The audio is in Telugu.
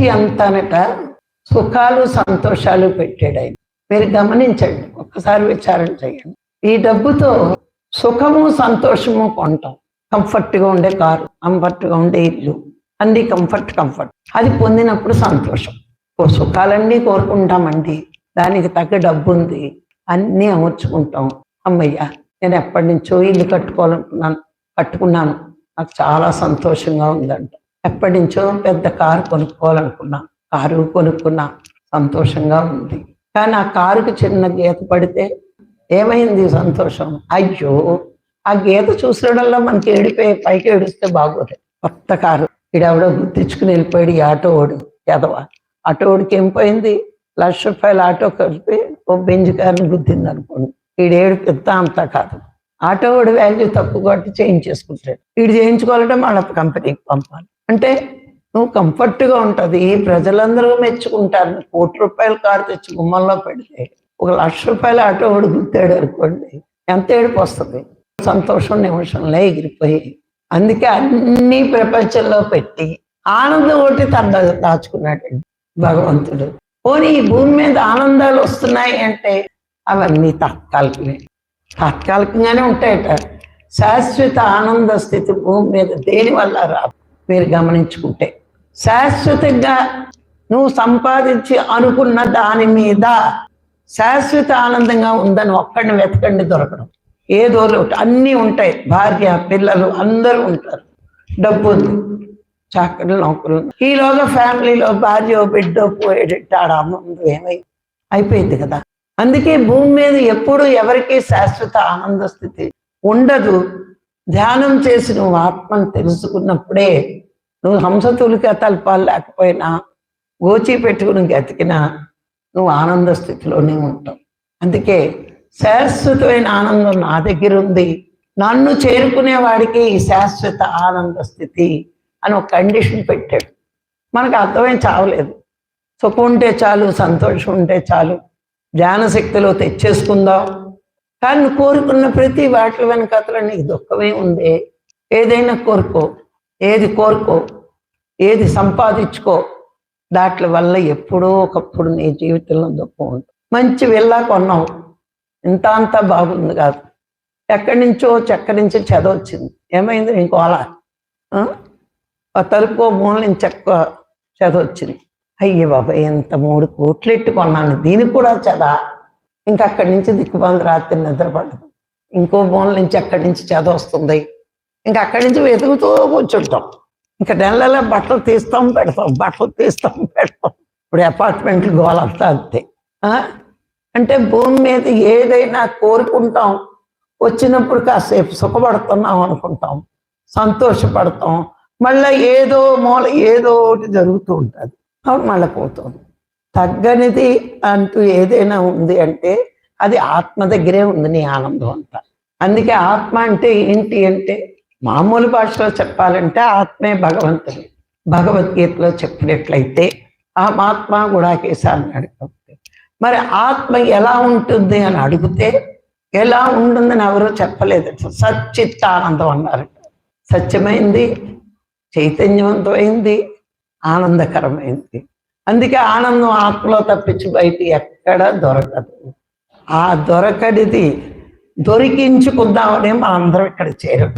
సృష్టి అంతానట సుఖాలు సంతోషాలు పెట్టాడు ఆయన. మీరు గమనించండి ఒక్కసారి విచారణ చేయండి. ఈ డబ్బుతో సుఖము సంతోషము కొంటాం. కంఫర్ట్గా ఉండే కారు కంఫర్ట్గా ఉండే ఇల్లు అన్ని కంఫర్ట్ కంఫర్ట్. అది పొందినప్పుడు సంతోషం. సుఖాలన్నీ కోరుకుంటామండి దానికి తగ్గ డబ్బు ఉంది అన్నీ అమర్చుకుంటాం. అమ్మయ్య నేను ఎప్పటి నుంచో ఇల్లు కట్టుకోవాలనుకున్నాను కట్టుకున్నాను. నాకు చాలా సంతోషంగా ఉందంట. ఎప్పటి నుంచో పెద్ద కారు కొనుక్కోవాలనుకున్నా కారు కొనుక్కున్నా సంతోషంగా ఉంది. కానీ ఆ కారుకు చిన్న గీత పడితే ఏమైంది సంతోషం? అయ్యో ఆ గీత చూసినడల్లా మనకి ఏడిపోయి పైకి ఏడిస్తే బాగోదు. కొత్త కారు. ఈడెవడో గుర్తించుకుని వెళ్ళిపోయాడు ఈ ఆటో ఓడు ఎదవ ఆటో ఓడికి ఏం పోయింది? లక్ష రూపాయల ఆటో కలిపి ఓ బెంజ్ కారుని గుద్దింది అనుకోండి ఈడేడు పెద్ద అంతా కాదు. ఆటో ఓడి వాల్యూ తక్కువ కాబట్టి చేయించేసుకుంటాడు వీడు చేయించుకోవాలంటే మళ్ళీ కంపెనీకి పంపాలి. అంటే నువ్వు కంఫర్ట్గా గా ఉంటది. ప్రజలందరూ మెచ్చుకుంటారు. కోటి రూపాయల కారు తెచ్చి గుమ్మంలో పెడితే ఒక లక్ష రూపాయల ఆటో ఓడి గుద్దాడు అనుకోండి ఎంత ఏడుపు వస్తుంది? సంతోషం నిమిషంలో ఎగిరిపోయి అందుకే అన్ని ప్రపంచంలో పెట్టి ఆనందం ఒకటి తన దాచుకున్నాడు భగవంతుడు. పోనీ ఈ భూమి మీద ఆనందాలు వస్తున్నాయి అంటే అవన్నీ తాత్కాలికమే తాత్కాలికంగానే ఉంటాయట శాశ్వత ఆనంద స్థితి భూమి మీద దేని వల్ల రాదు మీరు గమనించుకుంటే. శాశ్వతంగా నువ్వు సంపాదించి అనుకున్న దాని మీద శాశ్వత ఆనందంగా ఉందని ఒక్కడిని వెతకండి దొరకడం. ఏదో ఒకటి. అన్నీ ఉంటాయి. భార్య పిల్లలు అందరూ ఉంటారు. డబ్బు ఉంది. చాకరి నౌకరు ఈలోగా ఫ్యామిలీలో భార్య బిడ్డ పోయేటట్టు ఆడ అమ్మ ఏమై అయిపోయింది కదా. అందుకే భూమి మీద ఎప్పుడు ఎవరికి శాశ్వత ఆనంద స్థితి ఉండదు. ధ్యానం చేసి నువ్వు ఆత్మను తెలుసుకున్నప్పుడే నువ్వు హంసతులిక తల్పాలు లేకపోయినా గోచి పెట్టుకుని గతికినా నువ్వు ఆనంద స్థితిలోనే ఉంటావు. అందుకే శాశ్వతమైన ఆనందం నా దగ్గర ఉంది. నన్ను చేరుకునే వాడికి ఈ శాశ్వత ఆనంద స్థితి అని ఒక కండిషన్ పెట్టాడు. మనకు అర్థమేం చావలేదు. సుఖం ఉంటే చాలు సంతోషం ఉంటే చాలు. ధ్యాన శక్తిలో తెచ్చేసుకుందాం. కానీ కోరుకున్న ప్రతి వాటి వెనకతలో నీకు దుఃఖమే ఉంది. ఏదైనా కోరుకో ఏది కోరుకో ఏది సంపాదించుకో దాట్ల వల్ల ఎప్పుడో ఒకప్పుడు నీ జీవితంలో దుఃఖం ఉంటుంది. మంచి వెళ్ళా కొన్నావు. ఇంత అంతా బాగుంది కాదు. ఎక్కడి నుంచో చెక్క నుంచి చదవచ్చింది ఏమైంది? నీకు అలా ఆ మూల నుంచి చెక్క చదవచ్చింది అయ్యే బాబా ఎంత మూడు కోట్లు ఎట్టుకున్నాను దీనికి కూడా చదా. ఇంకా అక్కడి నుంచి దిక్కుబంది రాత్రి నిద్రపడదు. ఇంకో మూల నుంచి అక్కడి నుంచి చదువు వస్తుంది. ఇంకా అక్కడి నుంచి వెతుకుతూ కూర్చుంటాం. ఇంకా నెలలో బట్టలు తీస్తాం పెడతాం బట్టలు తీస్తాం పెడతాం. ఇప్పుడు అపార్ట్మెంట్లు గోలంతా అంతే. అంటే భూమి మీద ఏదైనా కోరుకుంటాం. వచ్చినప్పుడు కాసేపు సుఖపడుతున్నాం అనుకుంటాం. సంతోషపడతాం. మళ్ళీ ఏదో మూల ఏదో ఒకటి జరుగుతూ ఉంటుంది. అప్పుడు మళ్ళీ పోతుంది తగ్గనిది అంటూ ఏదైనా ఉంది అంటే అది ఆత్మ దగ్గరే ఉంది నీ ఆనందం అంతా. అందుకే ఆత్మ అంటే ఏంటి అంటే మామూలు భాషలో చెప్పాలంటే ఆత్మే భగవంతుడు. భగవద్గీతలో చెప్పినట్లయితే ఆ ఆత్మ కూడా అన్నాడు అడుగుతుంది మరి ఆత్మ ఎలా ఉంటుంది అని అడిగితే ఎలా ఉంటుందని ఎవరూ చెప్పలేదు. సచ్చిత్ ఆనందం అన్నారు. సత్యమైంది చైతన్యవంతమైంది ఆనందకరమైంది. అందుకే ఆనందం ఆత్మలో తప్పించి బయట ఎక్కడ దొరకదు. ఆ దొరకడిది దొరికించుకుందామని అందరం ఇక్కడ చేరం.